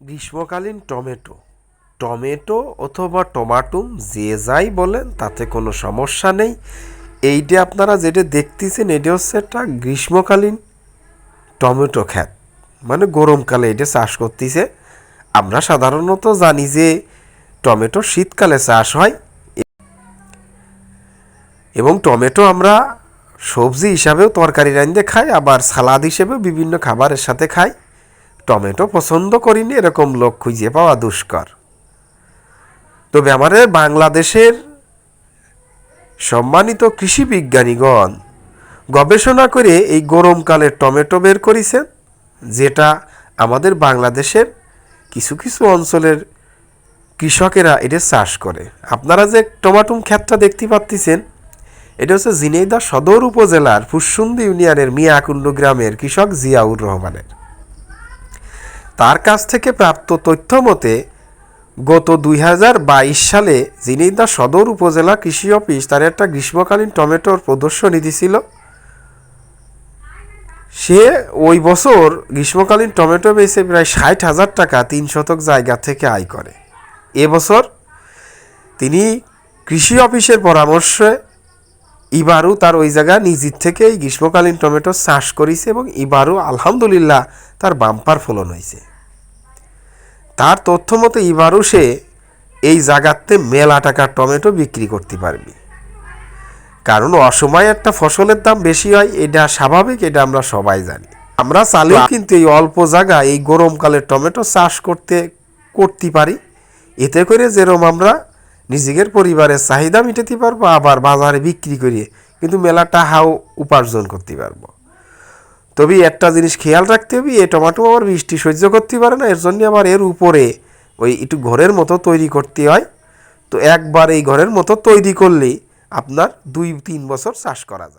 গ্রীষ্মকালীন tomato. Tomato অথবা টমাটুম যে যাই বলেন, তাতে কোনো সমস্যা নেই। এইটা আপনারা যেটা দেখতেছেন, এটা হচ্ছে একটা গ্রীষ্মকালীন টমেটো খ্যাত মানে গরমকালে এটা চাষ করতেছে। আমরা সাধারণত জানি যে টমেটো শীতকালে চাষ হয়। এবং টমেটো আমরা সবজি হিসাবেও তরকারি রাঁধতে খাই, আবার সালাদ হিসেবেও বিভিন্ন খাবারের সাথে খাই। টমেটো পছন্দ করিনি, এরকম লোক খুঁজে পাওয়া দুষ্কর। তবে আমাদের বাংলাদেশের সম্মানিত কৃষি বিজ্ঞানীগণ গবেষণা করে এই গরমকালে টমেটো বের করেছেন, যেটা আমাদের বাংলাদেশের কিছু কিছু অঞ্চলের কৃষকেরা এটা চাষ করে। আপনারা যে টমাটুম ক্ষেতটা দেখতে পাচ্ছেন এটা হচ্ছে ঝিনাইদহ সদর উপজেলার ফুসুন্দি ইউনিয়নের মিয়াকুণ্ড গ্রামের কৃষক জিয়াউর রহমানের। তার কাছ থেকে প্রাপ্ত তথ্য মতে, গত দুই হাজার বাইশ সালে ঝিনাইদহ সদর উপজেলা কৃষি অফিস তার একটা গ্রীষ্মকালীন টমেটোর প্রদর্শনী দিছিল সে ওই বছর গ্রীষ্মকালীন টমেটো বেচে প্রায় ষাট হাজার টাকা তিন শতক জায়গা থেকে আয় করে। এবছর তিনি কৃষি অফিসের পরামর্শে ইবারও তার ওই জায়গা নিজের থেকে এই গ্রীষ্মকালীন টমেটো চাষ করেছে এবং ইবারও আলহামদুলিল্লাহ তার বাম্পার ফলন হয়েছে। তার তথ্য মতো এবারও সে এই জায়গাতে মেলা টাকার টমেটো বিক্রি করতে পারবে। কারণ অসময়ে একটা ফসলের দাম বেশি হয়, এটা স্বাভাবিক, এটা আমরা সবাই জানি। আমরা চালেও কিন্তু এই অল্প জায়গা এই গরমকালে টমেটো চাষ করতে করতে পারি। এতে করে যেরকম আমরা নিজেদের পরিবারের চাহিদা মিটাতে পারব, আবার বাজারে বিক্রি করিয়ে কিন্তু মেলাটা টাকাও উপার্জন করতে পারব। তবে একটা জিনিস খেয়াল রাখতে হবে, এই টমাটো আবার বৃষ্টি সহ্য করতে পারে না, এর জন্য আবার এর উপরে ওই একটু ঘরের মতো তৈরি করতে হয়। তো একবার এই ঘরের মতো তৈরি করলে আপনার দুই তিন বছর চাষ করা যায়।